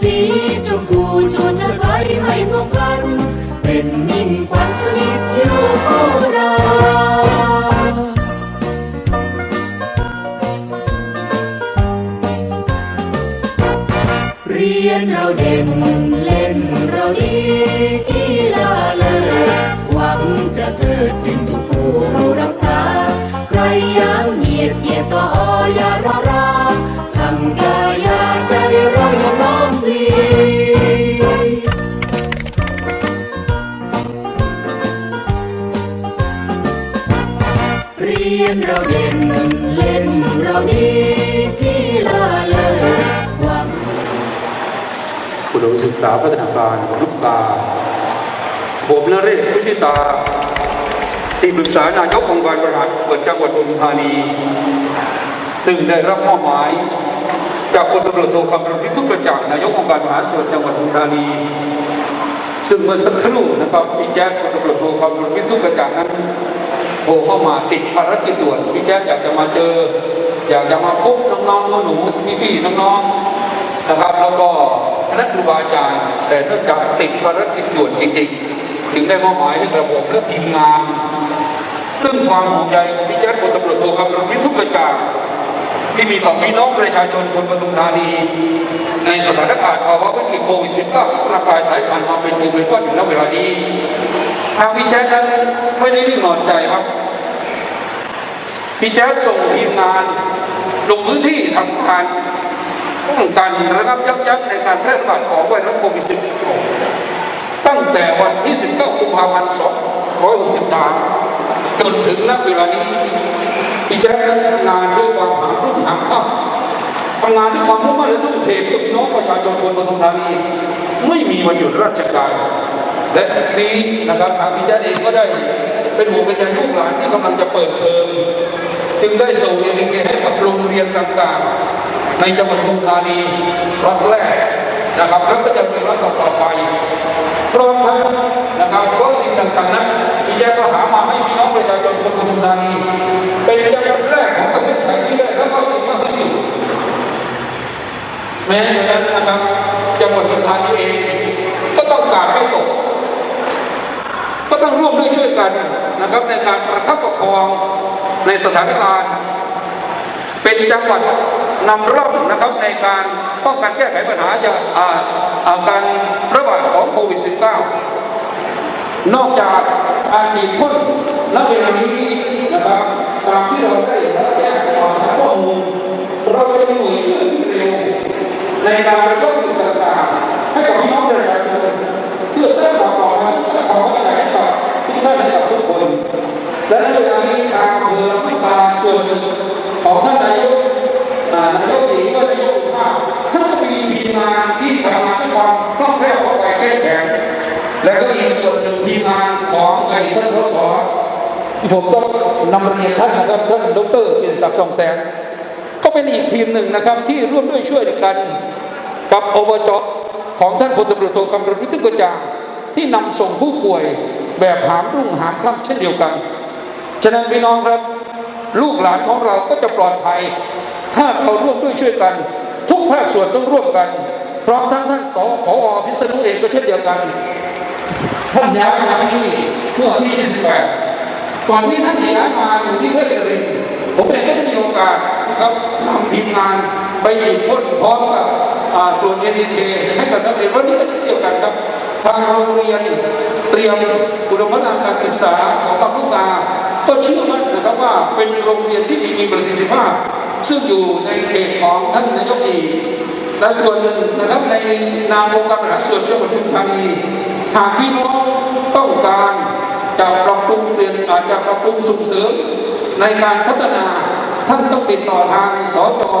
สีชมพูชว์ชาติไวให้พวกพัน เป็นมิ่งขวัญสนิทอยู่คู่เราเรียนเราเด่นเล่นเราดีกีฬาเลิศหวังจะเทิดถึงทุกผู้รักษา ใครยามเหยียดเหยียดก็อย่ารอ ษาพัฒนาการลูกตาผมนเรศพุชิตา ที่ปรึกษานายกองค์การบริหารส่วนจังหวัดปทุมธานี ซึ่งได้รับมอบหมาย จากพลตำรวจโทคำรณวิทุกกระจ่างนายกองค์การบริหารส่วนจังหวัดปทุมธานี ซึ่งเมื่อสักครู่นะครับพี่แจ๊คพลตำรวจโทคำรณวิทุกกระจ่างนั้นโทรเข้ามาติดภารกิจด่วนพี่แจ๊คอยากจะมาเจอ อยากจะมาพบน้องๆหนูๆพี่ๆน้องๆ นะครับ แล้วก็คณะครูบาอาจารย์แต่เนื่องจากติดภารกิจด่วนจริงๆจึงได้มอบหมายให้กระผมและทีมงานเรื่องความห่วงใยของพี่แจ๊ดพลตำรวจโทคำรณวิทุกกระจ่างที่มีต่อพี่น้องประชาชนคนปทุมธานี ในสถานการณ์ภาวะวิกฤตโควิด -19 ระบาดสายพันธุ์มาเป็นวงเป็นก้อนถึงณเวลานี้ทางพี่แจ๊ดนั้นไม่ได้นิ่งนอนใจครับพี่แจ๊ดส่งทีมงานลงพื้นที่ทำการ ป้องกันระงับยับยั้งในการแพร่ระบาดของไวรัสโควิด -19 ตั้งแต่วันที่ 19 กุมภาพันธ์ 2563 จนถึงณเวลานี้พี่แจ๊ดนั้นทำงานด้วยความหารุ่งหาค่ำทำงานด้วยความมุ่งมั่นและทุ่มเทเพื่อพี่น้องประชาชนคนปทุมธานีไม่มีวันหยุดราชการ และนี้นะครับทางพี่แจ๊ดเองก็ได้เป็นห่วเป็นใยลูกหลานที่กำลังจะเปิดเทอมจึงได้ส่งเอลิเกให้กับโรงเรียนต่างๆ ในจังหวัดปทุมธานีรัฐแรกนะครับแล้วก็จะมีรัฐต่อไปพร้อมทั้งนะครับวัคซีนต่างๆนั้นพี่แจ๊ก็หามาให้พี่น้องประชาชนคนปทุมธานีเป็นจังหวัดแรกของประเทศไทยที่ได้รับวัคซีนมากที่สุดแม้ฉะนั้นนะครับจังหวัดปทุมธานีเองก็ต้องการไม่ตก ก็ต้องร่วมด้วยช่วยกันนะครับในการประคับประคองในสถานการณ์ เป็นจังหวัด นำร่องนะครับในการป้องกันแก้ไขปัญหาจากอาการระบาดของโควิด -19 นอกจากการฉีดพ่นณเวลานี้นะครับตามที่เราได้รับแจ้งข่าวสารข้อมูลเราจะมีหน่วยเคลื่อนที่เร็วในการระดมจุดต่างๆให้กับพี่น้องประชาชนเพื่อสร้างความปลอดภัยสร้างความเข้าใจให้กับทุกท่านให้กับทุกคน และในเวลานี้ทางอำเภอพิปาส่วนหนึ่งของท่านนายกอ่า นายกหญิงก็นายกสุภาพท่านก็มีทีมงานที่ทำงานด้วยความคล่องแคล่วเข้าไปแก้แข็งและก็อีกส่วนหนึ่งทีมงานของอดีตท่านสสผมต้องนำเรียนท่านนะครับท่านดรเกียรติศักดิ์ทองแสงก็เป็นอีกทีมหนึ่งนะครับ ที่ร่วมด้วยช่วยกันกับอบจของท่านพลตำรวจโทกำรณวิทย์ตึกระจางที่นำส่งผู้ป่วยแบบหามรุ่งหามค่ำเช่นเดียวกัน ฉะนั้นพี่น้องครับ ลูกหลานของเราก็จะปลอดภัย ถ้าเราร่วมด้วยช่วยกัน ทุกภาคส่วนต้องร่วมกัน พร้อมทั้งท่านสผอพิษณุเองก็เช่นเดียวกันท่านย้ายมาที่นี่เมื่อวันที่ 28 ก่อนที่ท่านจะย้ายมาอยู่ที่เทพสรินผมเองก็ได้มีโอกาสนะครับนำทีมงานไปฉีดพ่นพร้อมกับอ่าตรวจเอทีเคให้กับนักเรียนวันนี้ก็เช่นเดียวกันครับ ทางโรงเรียนเตรียมอุดมการการศึกษาของบางลูกกาก็เชื่อมั่นนะครับว่าเป็นโรงเรียนที่มีประสิทธิภาพ ซึ่งอยู่ในเขตของท่านนายกอีและส่วนหนึ่งนะครับในนามองค์การบริหารส่วนจังหวัดปทุมธานีหากพี่น้องต้องการจะปรับปรุงเปลี่ยนอาจจะปรับปรุงส่งเสริมในการพัฒนาท่านต้องติดต่อทางสจอ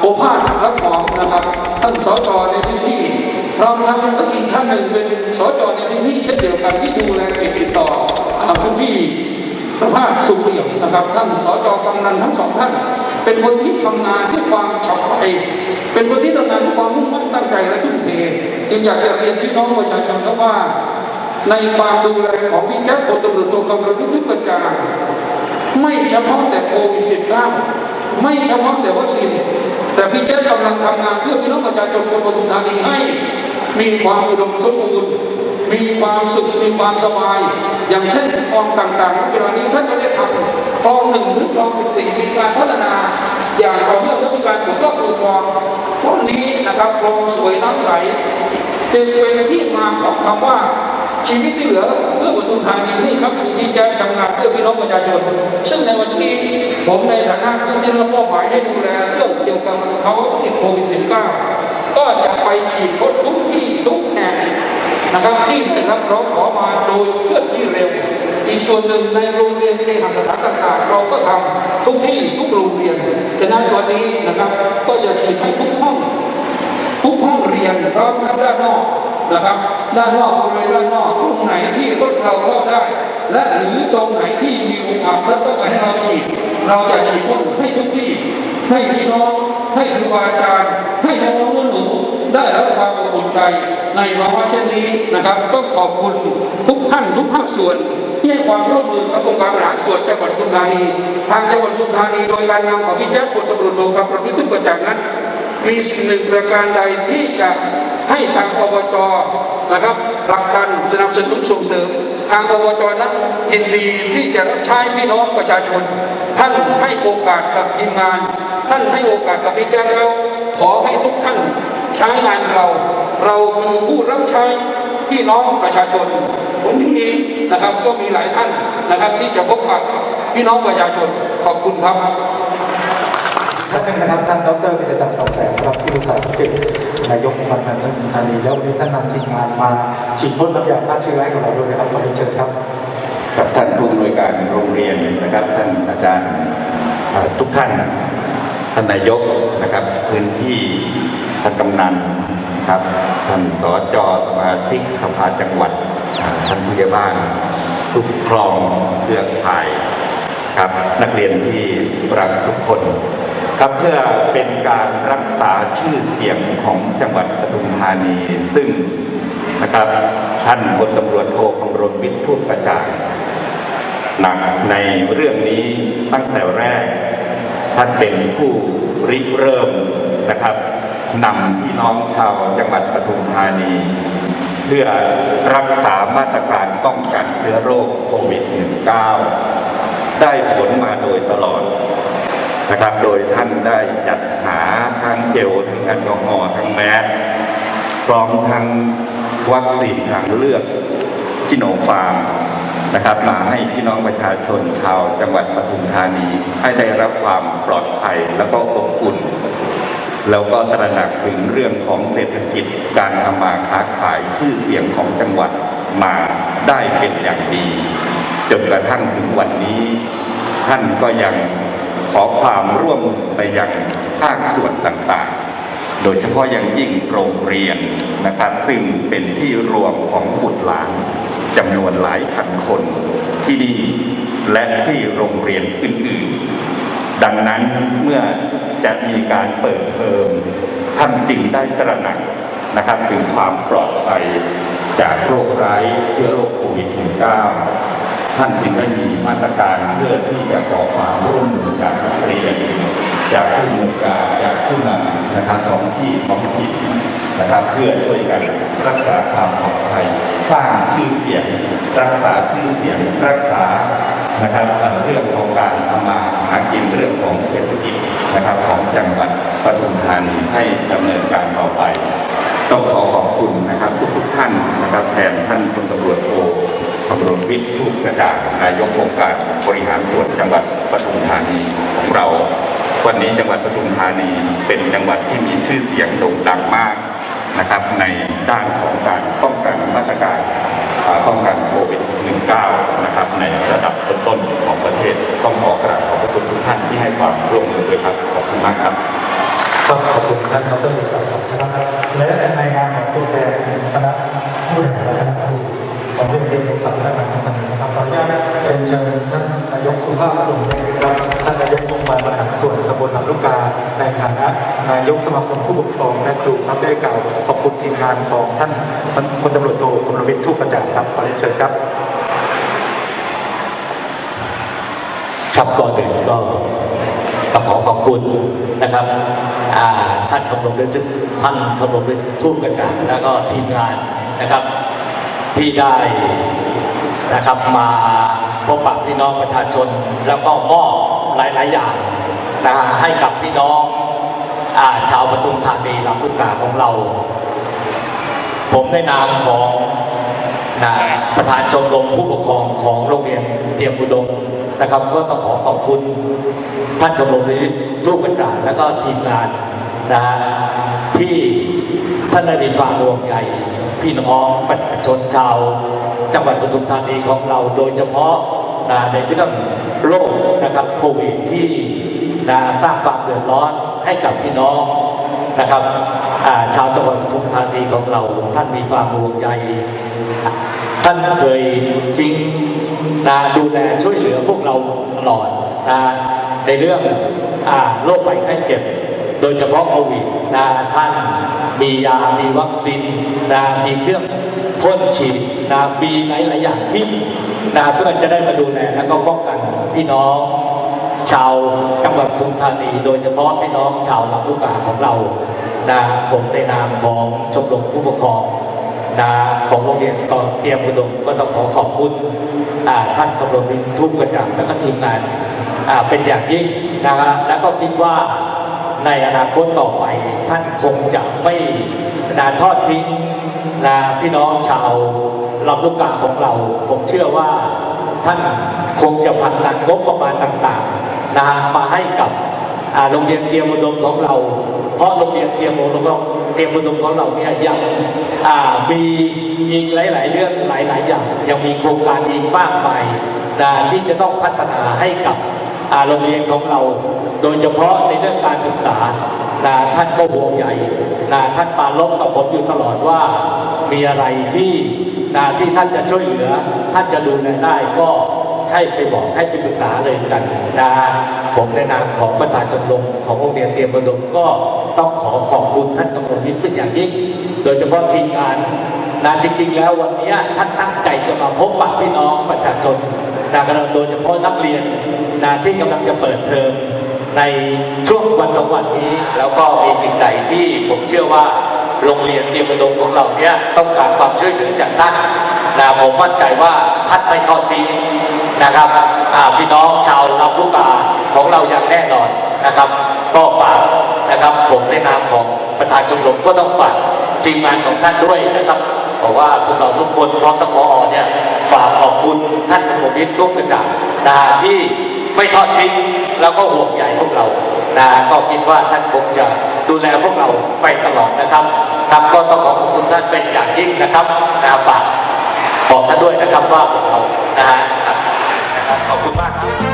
โอภาสรับหอมนะครับท่านสจในพื้นที่พร้อมทั้งท่านอีกท่านหนึ่งเป็นสจในพื้นที่เช่นเดียวกันที่ดูแลเขตติดต่ออ่าคุณพี่ รภาสสุขเอี่ยมนะครับ ท่านสจกำนันทั้งสองท่าน เป็นคนที่ทำงานด้วยความฉับไวเป็นคนที่ทำงานด้วยความมุ่งมั่นตั้งใจและทุ่มเทจึงอยากจะเรียนพี่น้องประชาชนครับว่า ในความดูแลของพี่แจ๊คพลตำรวจโทกำลังวิทุกกระจางไม่เฉพาะแต่โควิด -19 ไม่เฉพาะแต่วัคซีนแต่พี่แจ๊คกำลังทำงานเพื่อพี่น้องประชาชนคนปทุมธานีให้ มีความอุดมสมบูรณ์มีความสุขมีความสบาย อย่างเช่นคลองต่างๆเวลานี้ท่านก็ได้ทำคลองหนึ่งหรือคลองสิบสี่มีการพัฒนา อย่างต่อเนื่องและมีการขุดลอกคูคลองพวกนี้นะครับคลองสวยน้ำใสจึงเป็นที่มาของคำว่าชีวิตที่เหลือเพื่อปทุมธานีนี่ครับคือพี่แจ๊ทำงานเพื่อพี่น้องประชาชน ซึ่งในวันนี้ผมในฐานะผู้ที่รับมอบหมายให้ดูแลเรื่องเกี่ยวกับภาวะวิกฤตโควิด -19 ก็จะไปฉีดพ่นทุกที่ทุกแห่ง นะครับที่ได้รับร้องขอมาโดยเคลื่อนที่เร็ว อีกส่วนหนึ่งในโรงเรียนเคหสถานต่างๆเราก็ทำทุกที่ทุกโรงเรียนฉะนั้นวันนี้นะครับก็จะฉีดให้ทุกห้องทุกห้องเรียนพร้อมทั้งด้านนอกนะครับ ด้านนอกบริเวณด้านนอกตรงไหนที่รถเราเข้าได้ และหรือตรงไหนที่มีอุปสรรคและต้องการให้เราฉีด เราจะฉีดพ่นให้ทุกที่ ให้พี่น้องให้ครูบาอาจารย์ให้น้องๆหนูได้รับความอบอุ่นใจ ในภาวะเช่นนี้นะครับต้องขอบคุณทุกท่านทุกภาคส่วน ที่ให้ความร่วมมือกับองค์การบริหารส่วนจังหวัดปทุมธานีทางจังหวัดปทุมธานีโดยการนำของพี่แจ๊คพลตำรวจโทกับประวิตรประจักษ์นั้น มีสิ่งหนึ่งประการใดที่จะให้ทางอบจนะครับผลักดันสนับสนุนส่งเสริม ทางอบจนั้นยินดีที่จะรับใช้พี่น้องประชาชน ท่านให้โอกาสกับทีมงาน ท่านให้โอกาสกับพี่แก้วแล้วขอให้ทุกท่านใช้งานเรา เราคือผู้รับใช้พี่น้องประชาชนวันนี้นะครับก็มีหลายท่านนะครับ ที่จะพบกับพี่น้องประชาชนขอบคุณครับท่านหนึ่งนะครับท่านดรกิตติศักดิ์สองแสงนะครับที่ปรึกษาพิเศษนายกองค์การสังคมธานีแล้ววันนี้ท่านนำทีมงานมาฉีดพ่นน้ำยาฆ่าเชื้อให้กับเราด้วยนะครับขอเรียนเชิญครับกับท่านผู้อำนวยการโรงเรียนนะครับ ท่านอาจารย์เอ่อทุกท่านท่านนายกนะครับพื้นที่ท่านกำนัน ครับท่านสจสมาชิกสภาจังหวัดท่านผู้ใหญ่บ้านทุกคลองเครือข่ายครับนักเรียนที่รักทุกคนครับเพื่อเป็นการรักษาชื่อเสียงของจังหวัดปทุมธานี ซึ่งนะครับท่านพลตำรวจโทคำรณวิทย์พูดกระจางหนักในเรื่องนี้ตั้งแต่แรก ท่านเป็นผู้ริเริ่มนะครับ นำพี่น้องชาวจังหวัดปทุมธานี เพื่อรักษามาตรการป้องกันเชื้อโรคโควิด -19 ได้ผลมาโดยตลอดนะครับ โดยท่านได้จัดหาทั้งเจลทั้งแอลกอฮอล์ทั้งแมสพร้อมทั้งวัคซีนทางเลือกจิโนฟาร์มนะครับมาให้พี่น้องประชาชนชาวจังหวัดปทุมธานี ให้ได้รับความปลอดภัยแล้วก็อบอุ่น แล้วก็ตระหนักถึงเรื่องของเศรษฐกิจการทำมาค้าขายชื่อเสียงของจังหวัดมาได้เป็นอย่างดีจนกระทั่งถึงวันนี้ ท่านก็ยังขอความร่วมมือไปยังภาคส่วนต่างๆ โดยเฉพาะอย่างยิ่งโรงเรียนนะครับซึ่งเป็นที่รวมของบุตรหลานจำนวนหลายพันคนที่นี่และที่โรงเรียนอื่นๆ ดังนั้นเมื่อ จะมีการเปิดเทอมท่านจึงได้ตระหนักนะครับ ถึงความปลอดภัยจากโรคร้ายเชื้อโรคโควิด -19 ท่านจึงได้มีมาตรการเพื่อที่จะขอความร่วมมือจากนักเรียนจากผู้มีการจากผู้นำนะครับท้องที่ท้องถิ่นนะครับ เพื่อช่วยกันรักษาความปลอดภัยสร้างชื่อเสียง รักษาชื่อเสียงรักษานะครับเรื่องของการทำมาหากินเรื่องของเศรษฐกิจนะครับของจังหวัดปทุมธานีให้ดำเนินการต่อไป ต้องขอขอบคุณนะครับทุกๆท่านนะครับแทนท่านพลตำรวจโทคำรณวิทย์ทูกกระจ่างนายกองค์การบริหารส่วนจังหวัดปทุมธานีของเรา วันนี้จังหวัดปทุมธานีเป็นจังหวัดที่มีชื่อเสียงโด่งดังมากนะครับในด้านของการป้องกันมาตรการ ป้องกันโควิด -19 นะครับในระดับต้นๆของประเทศต้องขอกราบขอบพระคุณทุกท่านที่ให้ความร่วมมือด้วยครับขอบคุณมากครับก็ขอบคุณท่านดรมิตติศักดิ์สองแสงนะครับและในงานของตัวแทนคณะผู้บริหารแทนคณะครูผมเรียนเรียมศึกษาและการพัฒนานะครับขออนุญาตเรียนเชิญท่านนายกสุภาพอดุลเดชนะครับ ส่วนตำบลลำลูกกา ในฐานะนายกสมาคมผู้ปกครองและครูครับได้กล่าวขอบคุณทีมงานของท่านพลตำรวจโทคำรวิทย์ทุกประจ่างครับขอเรียนเชิญครับ ครับก่อนอื่นก็ต้องขอขอบคุณนะครับท่านกำลังด้วยท่านกำลังด้วยทูตกระจ่างแล้วก็ทีมงานนะครับที่ได้นะครับมาพบปะพี่น้องประชาชน แล้วก็มอบหลาย ๆ อย่าง นะให้กับพี่น้องอาชาวปทุมธานีลำพูกาของเรา ผมในนามของนะประธานชมรมผู้ปกครองของโรงเรียนเตรียมอุดมนะครับ ก็ต้องขอขอบคุณท่านกำลังวิทย์ทุกประจาและก็ทีมงานนะฮะที่ท่านได้มีความห่วงใยพี่น้องประชาชนชาว จังหวัดปทุมธานีของเราโดยเฉพาะนะในเรื่องโรคนะครับโควิดที่ นะสร้างความเดือดร้อนให้กับพี่น้องนะครับชาวจังหวัดปทุมธานีของเรา ท่านมีความห่วงใยท่านเคยทิ้งนะดูแลช่วยเหลือพวกเราตลอดนะในเรื่องอโรคภัยไข้เจ็บ โดยเฉพาะโควิดนะท่านมียา มีวัคซีนนะมีเครื่องพ่นฉีดนะมีหลายๆอย่างที่นะเพื่อจะได้มาดูแลแล้วก็ป้องกันพี่น้อง ชาวจังหวัดปทุมธานี โดยเฉพาะพี่น้องชาวลำลูกกาของเรานะผมในนามของชมรมผู้ปกครองนะของโรงเรียนตอนเตรียมอุดมก็ต้องขอขอบคุณท่านกำลังวินทุกกระจ่างและก็ทีมงานเป็นอย่างยิ่งนะฮะแล้วก็คิดว่าในอนาคตต่อไปท่านคงจะไม่นาทอดทิ้งนะพี่น้องชาวลำลูกกาของเรา ผมเชื่อว่าท่านคงจะผลักดันงบประมาณต่างๆ นะมาให้กับโรงเรียนเตรียมอุดมของเรา เพราะโรงเรียนเตรียมอุดมของเตรียมอุดมของเราเนี่ยยังมีอีกหลาย ๆ เรื่องหลาย ๆ อย่าง ยังมีโครงการอีกมากมายนะที่จะต้องพัฒนาให้กับโรงเรียนของเรา โดยเฉพาะในเรื่องการศึกษานะท่านก็ห่วงใหญ่นะท่านปราลบกับผมอยู่ตลอดว่ามีอะไรที่นะที่ท่านจะช่วยเหลือ ท่านจะดูแลได้ก็ ให้ไปบอกให้ไปปรึกษาเลยกันนะผมในนามของประธานชมรมของโรงเรียนเตรียมบดมก็ต้องขอขอบคุณท่านกำมลวิทย์เป็นอย่างยิ่ง โดยเฉพาะทีมงานนะจริงๆแล้ววันนี้ท่านตั้งใจจะมาพบปะพี่น้องประชาชนนะโดยเฉพาะนักเรียนนะที่กำลังจะเปิดเทอมในช่วงวันสองวันนี้ แล้วก็มีสิ่งใดที่ผมเชื่อว่าโรงเรียนเตรียมอุดมของเราเนี่ยต้องการความช่วยเหลือจากท่านนะผมมั่นใจว่าท่านไม่ทอดทิ้ง นะครับพี่น้องชาวลำลูกกาของเราอย่างแน่นอนนะครับ ก็ฝากนะครับผมในนามของประธานชมรมก็ต้องฝากทีมงานของท่านด้วยนะครับบอกว่าพวกเราทุกคนพร้อมทั้งพอเนี่ยฝากขอบคุณท่านกรมวิทย์ทุกกระจ่างนะที่ไม่ทอดทิ้งแล้วก็ห่วงใยพวกเรานะก็คิดว่าท่านคงจะดูแลพวกเราไปตลอดนะครับครับก็ต้องขอขอบคุณท่านเป็นอย่างยิ่งนะครับนะฝากบอกท่านด้วยนะครับว่าพวกเรานะฮะ ขอบคุณมากครับ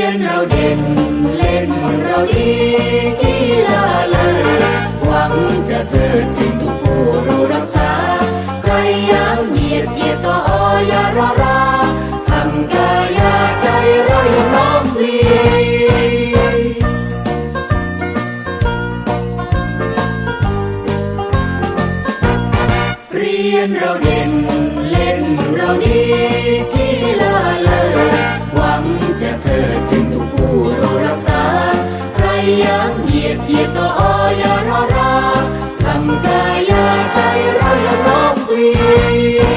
ยนเราเด่นเล่นเราดีกีฬาเลิศหวังจะเทิดถึงทุกผู้รู้รักษา ใครยังเหยียดเกียรต่ออย่ารอราทำกายาใจเราอยู่น้อมพลีเรียนเราเด่นเล่นเราดีกีฬาเลิศหวังะเธอจึงถูกผู้ต้องรักษา ใครยังเหยียดเหยียดต่ออย่ารอราทำกายาใจเราอย่าร้องเวีย